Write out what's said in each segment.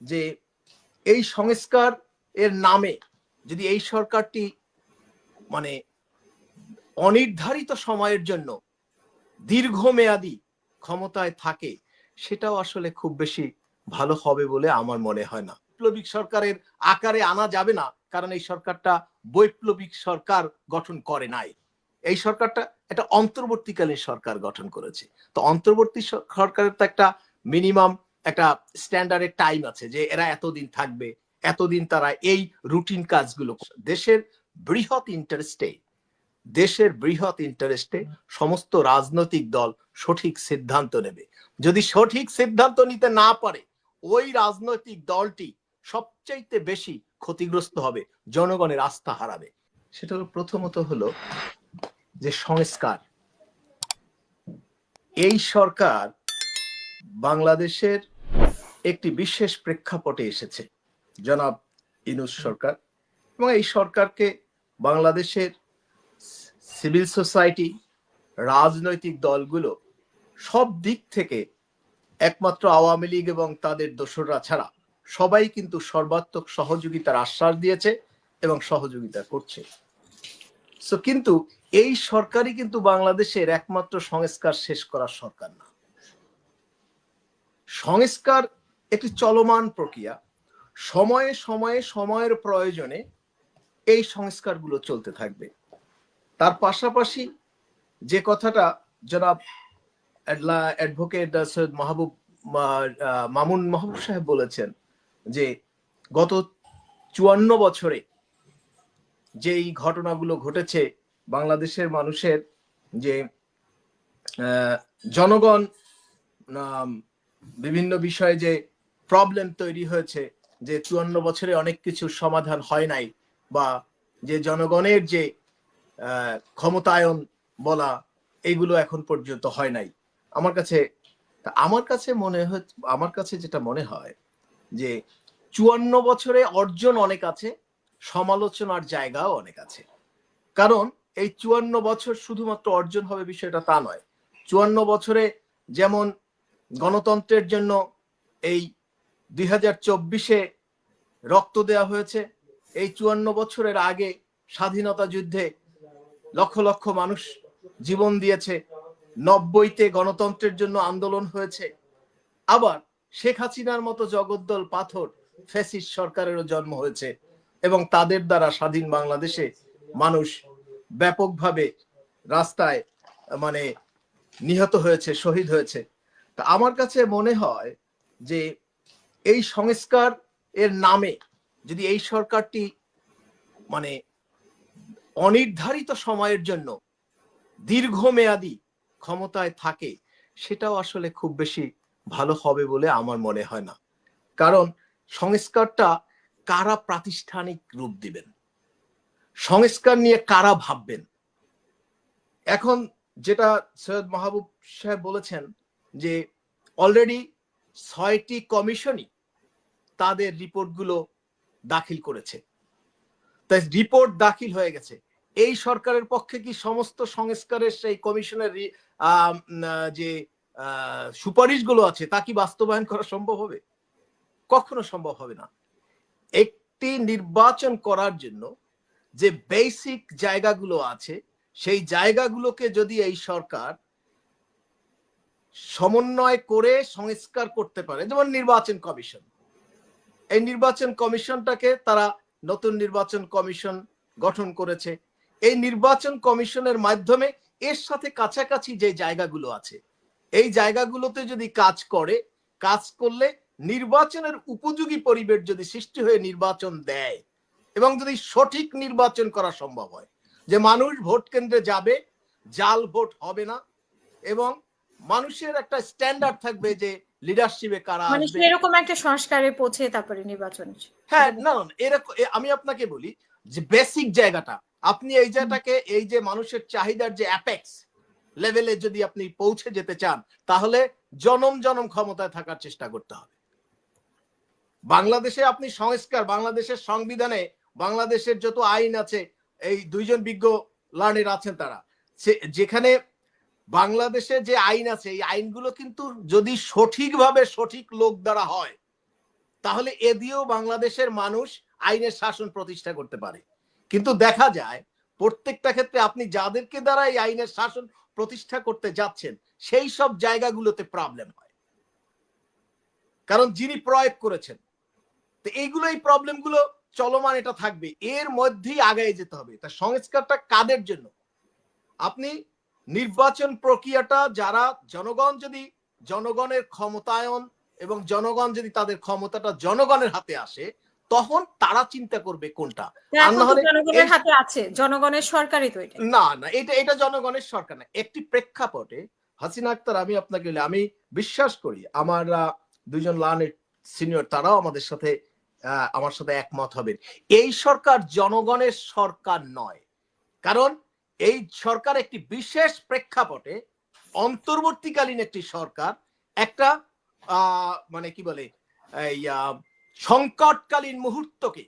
যে এই সংস্কার এর নামে যদি এই সরকারটি মানে অনির্ধারিত সময়ের জন্য দীর্ঘমেয়াদী ক্ষমতায় থাকে, সেটাও আসলে খুব বেশি ভালো হবে বলে আমার মনে হয় না। বৈপ্লবিক সরকারের আকারে আনা যাবে না, কারণ এই সরকারটা বৈপ্লবিক সরকার গঠন করে নাই। এই সরকারটা একটা অন্তর্বর্তীকালীন সরকার গঠন করেছে। তো অন্তর্বর্তী সরকারের তো একটা মিনিমাম একটা স্ট্যান্ডার্ডের টাইম আছে যে এরা এতদিন থাকবে, এতদিন তারা এই রুটিন কাজগুলো দেশের বৃহৎ ইন্টারেস্টে দেশের বৃহৎ ইন্টারেস্টে সমস্ত রাজনৈতিক দল সঠিক সিদ্ধান্ত নেবে। যদি সঠিক সিদ্ধান্ত নিতে না পারে, ওই রাজনৈতিক দলটি সবচাইতে বেশি ক্ষতিগ্রস্ত হবে, জনগণের আস্থা হারাবে। সেটা হলো প্রথমত হলো যে সংস্কার। এই সরকার বাংলাদেশের একটি বিশেষ প্রেক্ষাপটে এসেছে। জনাব ইনুস সরকার এবং এই সরকারকে বাংলাদেশের সিভিল সোসাইটি, রাজনৈতিক দলগুলো সব দিক থেকে একমাত্র আওয়ামী লীগ এবং তাদের দোসররা ছাড়া সবাই কিন্তু সর্বাত্মক সহযোগিতার আশ্বাস দিয়েছে এবং সহযোগিতা করছে। সো কিন্তু এই সরকারই কিন্তু বাংলাদেশের একমাত্র সংস্কার শেষ করার সরকার না। সংস্কার একটি চলমান প্রক্রিয়া। সময়ে সময়ে সময়ের প্রয়োজনে এই সংস্কারগুলো চলতে থাকবে। তার পাশাপাশি যে কথাটা জনাব অ্যাডভোকেট সৈয়দ মাহবুব মামুন মাহবুব সাহেব বলেছেন যে গত চুয়ান্ন বছরে যেই ঘটনাগুলো ঘটেছে বাংলাদেশের মানুষের যে জনগণ বিভিন্ন বিষয়ে যে প্রবলেম তৈরি হয়েছে যে চুয়ান্ন বছরে অনেক কিছুর সমাধান হয় নাই বা যে জনগণের যে ক্ষমতায়ন বলা এইগুলো এখন পর্যন্ত হয় নাই। আমার কাছে আমার কাছে মনে হয় আমার কাছে যেটা মনে হয় যে চুয়ান্ন বছরে অর্জন অনেক আছে, সমালোচনার জায়গাও অনেক আছে। কারণ এই চুয়ান্ন বছর শুধুমাত্র অর্জন হবে বিষয়টা তা নয়। চুয়ান্ন বছরে যেমন গণতন্ত্রের জন্য এই দুই রক্ত দেওয়া হয়েছে। এই চুয়ান্ন বছরের আগে স্বাধীনতা যুদ্ধে লক্ষ লক্ষ মানুষ জীবন দিয়েছে। নব্বইতে গণতন্ত্রের জন্য আন্দোলন হয়েছে। আবার শেখ হাসিনার মতো জগদ্দল পাথর ফ্যাসিস্ট সরকারেরও জন্ম হয়েছে এবং তাদের দ্বারা স্বাধীন বাংলাদেশে মানুষ ব্যাপকভাবে রাস্তায় মানে নিহত হয়েছে, শহীদ হয়েছে। তা আমার কাছে মনে হয় যে এই সংস্কার এর নামে যদি এই সরকারটি মানে অনির্ধারিত সময়ের জন্য দীর্ঘমেয়াদী ক্ষমতায় থাকে, সেটাও আসলে খুব বেশি ভালো হবে বলে আমার মনে হয় না। কারণ সংস্কারটা কারা প্রাতিষ্ঠানিক রূপ দিবেন? সংস্কার নিয়ে কারা ভাববেন? এখন যেটা সৈয়দ মাহবুব সাহেব বলেছেন যে অলরেডি ছয়টি কমিশনই তাদের রিপোর্টগুলো দাখিল করেছে। তাই রিপোর্ট দাখিল হয়ে গেছে। এই সরকারের পক্ষে কি সমস্ত সংস্কারের সেই কমিশনের যে সুপারিশগুলো আছে, তা কি বাস্তবায়ন করা সম্ভব হবে? কখনো সম্ভব হবে না। একটি নির্বাচন করার জন্য যে বেসিক জায়গাগুলো আছে, সেই জায়গাগুলোকে যদি এই সরকার সমন্বয় করে সংস্কার করতে পারে। যেমন নির্বাচন কমিশন। এই নির্বাচন কমিশনটাকে তারা নতুন নির্বাচন কমিশন গঠন করেছে। এই নির্বাচন কমিশনের মাধ্যমে এর সাথে কাছাকাছি যে জায়গাগুলো আছে, এই জায়গাগুলোতে যদি কাজ করে, কাজ করলে নির্বাচনের উপযোগী পরিবেশ যদি সৃষ্টি হয়ে নির্বাচন দেয় এবং যদি সঠিক নির্বাচন করা সম্ভব হয়, যে মানুষ ভোট কেন্দ্রে যাবে, জাল ভোট হবে না এবং মানুষের একটা স্ট্যান্ডার্ড থাকবে যে লিডারশিপে কারা মানে আসবে। সেরকম একটা সংস্কারে পৌঁছে তারপরে নির্বাচন। হ্যাঁ না না, এরকম আমি আপনাকে বলি যে বেসিক জায়গাটা আপনি এই জায়গাটাকে এই যে মানুষের চাহিদার যে অ্যাপেক্স লেভেলে যদি আপনি পৌঁছে যেতে চান তাহলে জনম জনম ক্ষমতায় থাকার চেষ্টা করতে হবে। বাংলাদেশে আপনি সংস্কার বাংলাদেশের সংবিধানে বাংলাদেশের যত আইন আছে এই দুইজন বিজ্ঞ লার্নের আছেন তারা যেখানে বাংলাদেশে যে আইন আছে, এই আইনগুলো কিন্তু যদি সঠিকভাবে সঠিক লোক দ্বারা হয়, তাহলে এ দিয়েও বাংলাদেশের মানুষ আইনের শাসন প্রতিষ্ঠা করতে পারে। কিন্তু দেখা যায়, প্রত্যেকটা ক্ষেত্রে আপনি যাদেরকে দ্বারা এই আইনের শাসন প্রতিষ্ঠা করতে যাচ্ছেন, সেই সব জায়গাগুলোতে প্রবলেম হয়। কারণ যিনি প্রয়োগ করেছেন, তো এইগুলো এই প্রবলেমগুলো চলমান এটা থাকবে। এর মধ্যেই আগায় যেতে হবে। তা সংস্কারটা কাদের জন্য? আপনি নির্বাচন প্রক্রিয়াটা যারা জনগণ যদি জনগণের ক্ষমতায়ন এবং জনগণ যদি তাদের ক্ষমতাটা জনগণের হাতে আসে তখন তারা চিন্তা করবে কোনটা? জনগণের হাতে আছে জনগণের সরকারই তো এটা। না না এটা এটা জনগণের সরকার না একটি প্রেক্ষাপটে হাসিনা আক্তার আমি আপনাকে বলি, আমি বিশ্বাস করি আমার দুজন লানের সিনিয়র তারাও আমাদের সাথে আহ, আমার সাথে একমত হবেন। এই সরকার জনগণের সরকার নয় কারণ এই সরকার একটি বিশেষ প্রেক্ষাপটে অন্তর্বর্তীকালীন একটি সরকার, একটা মানে কি বলে সংকটকালীন মুহূর্তকে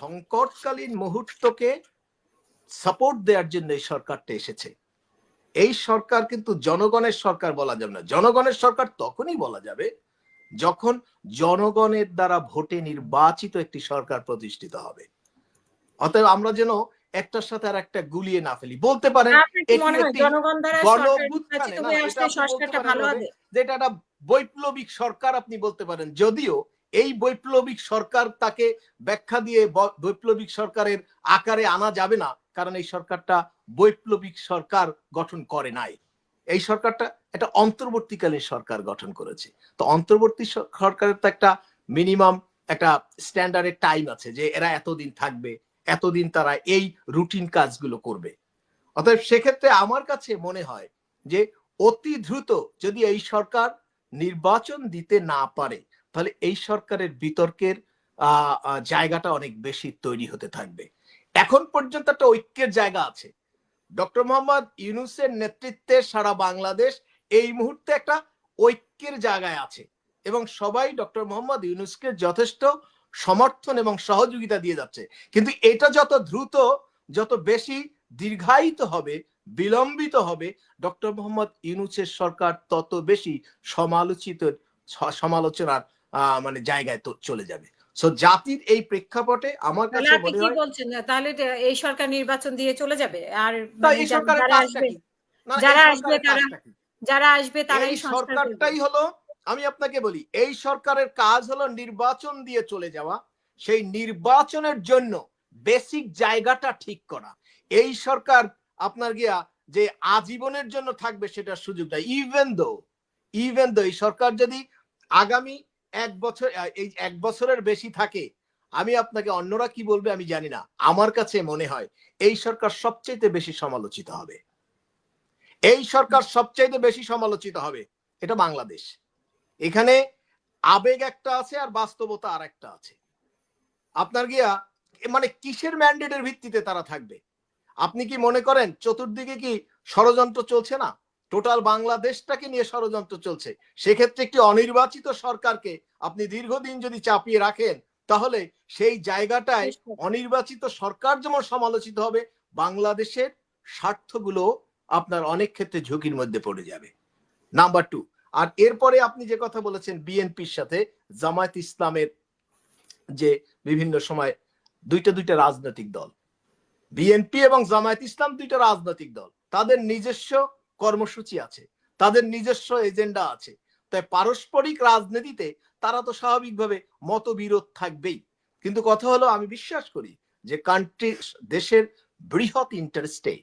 সংকটকালীন মুহূর্তকে সাপোর্ট দেওয়ার জন্য এই সরকারটা এসেছে। এই সরকার কিন্তু জনগণের সরকার বলা যাবে না। জনগণের সরকার তখনই বলা যাবে যখন জনগণের দ্বারা ভোটে নির্বাচিত একটি সরকার প্রতিষ্ঠিত হবে। অতএব আমরা যেন একটার সাথে আর একটা গুলিয়ে না ফেলি। বলতে পারেন আপনার কি এটি একটি জনগণ দ্বারা গণ সরকার অভ্যুত্থানে, নির্বাচিত না, এটা আসলে আপনি বলতে সংস্কারটা পারেন ভালো এভাবে, হবে? যে এটা একটা বৈপ্লবিক সরকার আপনি বলতে পারেন। যদিও এই বৈপ্লবিক সরকার তাকে ব্যাখ্যা দিয়ে বৈপ্লবিক সরকারের আকারে আনা যাবে না কারণ এই সরকারটা বৈপ্লবিক সরকার গঠন করে নাই। এই সরকারটা একটা অন্তর্বর্তীকালীন সরকার গঠন করেছে। তো অন্তর্বর্তী সরকারের তো একটা মিনিমাম একটা স্ট্যান্ডার্ডের টাইম আছে যে এরা এতদিন থাকবে এতদিন তারা এই রুটিন কাজগুলো করবে। অতএব সেক্ষেত্রে আমার কাছে মনে হয় যে অতি দ্রুত যদি এই সরকার নির্বাচন দিতে না পারে, তাহলে এই সরকারের বিতর্কের জায়গাটা অনেক বেশি তৈরি হতে থাকবে। এখন পর্যন্ত একটা ঐক্যের জায়গা আছে। ডক্টর মোহাম্মদ ইউনুসের নেতৃত্বে সারা বাংলাদেশ এই মুহূর্তে একটা ঐক্যের জায়গায় আছে এবং সবাই ডক্টর মোহাম্মদ ইউনুসকে যথেষ্ট সমর্থন এবং সহযোগিতা দিয়ে যাচ্ছে। কিন্তু এটা যত দ্রুত যত বেশি দীর্ঘায়িত হবে বিলম্বিত হবে ডক্টর মোহাম্মদ ইউনুসের সরকার তত বেশি সমালোচিত সমালোচনার আহ, মানে জায়গায় চলে যাবে। সো জাতির এই প্রেক্ষাপটে আমার কাছে মনে কি হয় বলছেন? তাহলে এই সরকার নির্বাচন দিয়ে চলে যাবে? আর মানে এই সরকারের যারা কাজটা আসবে কি? যারা আসবে তারা- যারা আসবে তারাই। সরকারটাই হলো আমি আপনাকে বলি, এই সরকারের কাজ হলো নির্বাচন দিয়ে চলে যাওয়া। সেই নির্বাচনের জন্য বেসিক জায়গাটা ঠিক করা। এই সরকার আপনার গিয়া যে আজীবনের জন্য থাকবে সেটার সুযোগ নাই ইভেন দো ইভেন দো এই সরকার যদি আগামী এক বছর, এই এক বছরের বেশি থাকে, আমি আপনাকে অন্যরা কি বলবে আমি জানি না। আমার কাছে মনে হয় এই সরকার সবচেয়ে বেশি সমালোচিত হবে। এই সরকার সবচাইতে বেশি সমালোচিত হবে এটা বাংলাদেশ। এখানে আবেগ একটা আছে আর বাস্তবতা আর একটা আছে। আপনার গিয়া মানে কিসের ম্যান্ডেটের ভিত্তিতে তারা থাকবে? আপনি কি মনে করেন চতুর্দিকে কি ষড়যন্ত্র চলছে না? টোটাল বাংলাদেশটাকে নিয়ে ষড়যন্ত্র চলছে। সেক্ষেত্রে একটি অনির্বাচিত সরকারকে আপনি দীর্ঘদিন যদি চাপিয়ে রাখেন তাহলে সেই জায়গাটায় অনির্বাচিত সরকার যেমন সমালোচিত হবে বাংলাদেশের স্বার্থগুলো আপনার অনেক ক্ষেত্রে ঝুঁকির মধ্যে পড়ে যাবে। নাম্বার টু আর এরপরে আপনি যে কথা বলেছেন বিএনপির সাথে, জামায়াত ইসলামের যে বিভিন্ন সময় দুইটা দুইটা রাজনৈতিক দল, বিএনপি এবং জামায়াত ইসলাম দুইটা রাজনৈতিক দল, তাদের নিজস্ব কর্মসূচি আছে, তাদের নিজস্ব এজেন্ডা আছে, তাই পারস্পরিক রাজনীতিতে তারা তো স্বাভাবিকভাবে মতবিরোধ থাকবেই। কিন্তু কথা হলো, আমি বিশ্বাস করি যে কান্ট্রি দেশের বৃহৎ ইন্টারেস্টে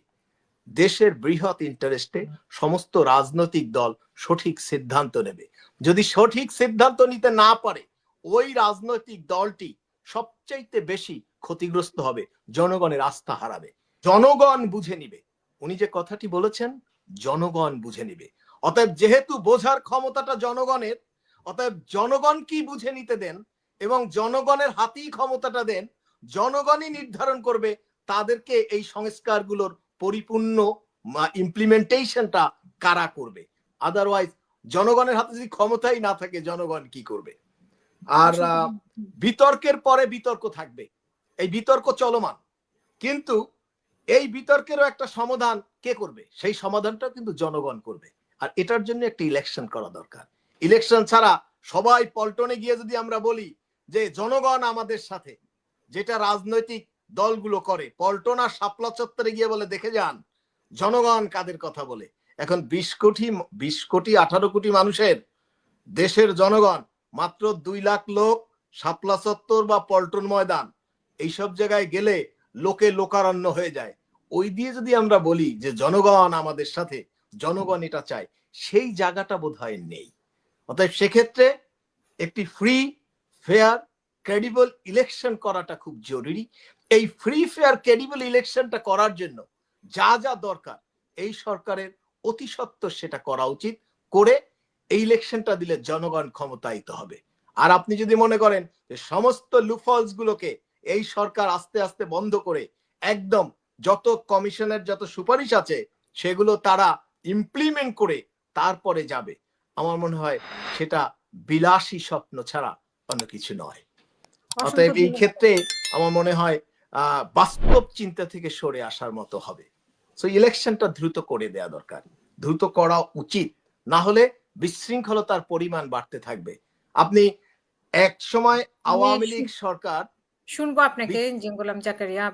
দেশের বৃহৎ ইন্টারেস্টে সমস্ত রাজনৈতিক দল সঠিক সিদ্ধান্ত নেবে। যদি সঠিক সিদ্ধান্ত নিতে না পারে, ওই রাজনৈতিক দলটি সবচাইতে বেশি ক্ষতিগ্রস্ত হবে, জনগণের আস্থা হারাবে। জনগণ বুঝে নিবে। উনি যে কথাটি বলেছেন, জনগণ বুঝে নিবে। অতএব যেহেতু বোঝার ক্ষমতাটা জনগণের, অতএব জনগণ কি বুঝে নিতে দেন এবং জনগণের হাতেই ক্ষমতাটা দেন, জনগণই নির্ধারণ করবে তাদেরকে এই সংস্কারগুলোর পরিপূর্ণ ইমপ্লিমেন্টেশনটা কারা করবে? আদারওয়াইজ জনগণের হাতে যদি ক্ষমতাই না থাকে, জনগণ কি করবে? আর বিতর্কের পরে বিতর্ক থাকবে। এই বিতর্ক চলমান। কিন্তু এই বিতর্কেরও একটা সমাধান কে করবে? সেই সমাধানটা কিন্তু জনগণ করবে। আর এটার জন্য একটা ইলেকশন করা দরকার। ইলেকশন ছাড়া সবাই পল্টনে গিয়ে যদি আমরা বলি যে, জনগণ আমাদের সাথে। যেটা রাজনৈতিক দলগুলো করে। পল্টন আর শাপলা চত্বরে গিয়ে বলে, দেখে যান, জনগণ কাদের কথা বলে? এখন বিশ কোটি বিশ কোটি, আঠারো কোটি মানুষের দেশের জনগণ, মাত্র দুই লাখ লোক শাপলা চত্বর বা পল্টন ময়দান, এইসব জায়গায় গেলে লোকে লোকারণ্য হয়ে যায়। ওই দিয়ে যদি আমরা বলি যে জনগণ আমাদের সাথে, জনগণ এটা চায়, সেই জায়গাটা বোধ হয় নেই। অতএব সেক্ষেত্রে একটি ফ্রি ফেয়ার ক্রেডিবল ইলেকশন করাটা খুব জরুরি। এই ফ্রি ফেয়ার ক্রেডিবল ইলেকশনটা করার জন্য যা যা দরকার এই সরকারের অতি সত্বর সেটা করা উচিত করে এই ইলেকশনটা দিলে জনগণ ক্ষমতায়িত হবে। আর আপনি যদি মনে করেন যে সমস্ত লুফলস গুলোকে এই সরকার আস্তে আস্তে বন্ধ করে একদম যত কমিশনের যত সুপারিশ আছে সেগুলো তারা ইমপ্লিমেন্ট করে তারপরে যাবে। আমার মনে হয় সেটা বিলাসী স্বপ্ন ছাড়া অন্য কিছু নয়। অতএব এই ক্ষেত্রে আমার মনে হয় বাস্তব চিন্তা থেকে সরে আসার মতো হবে। সো ইলেকশনটা দ্রুত করে দেয়া দরকার। দ্রুত করা উচিত। না হলে বিশৃঙ্খলতার পরিমাণ বাড়তে থাকবে। আপনি এক সময় আওয়ামী লীগ সরকার শুনব আপনাকে জিঙ্গুলাম গোলাম জাকারিয়া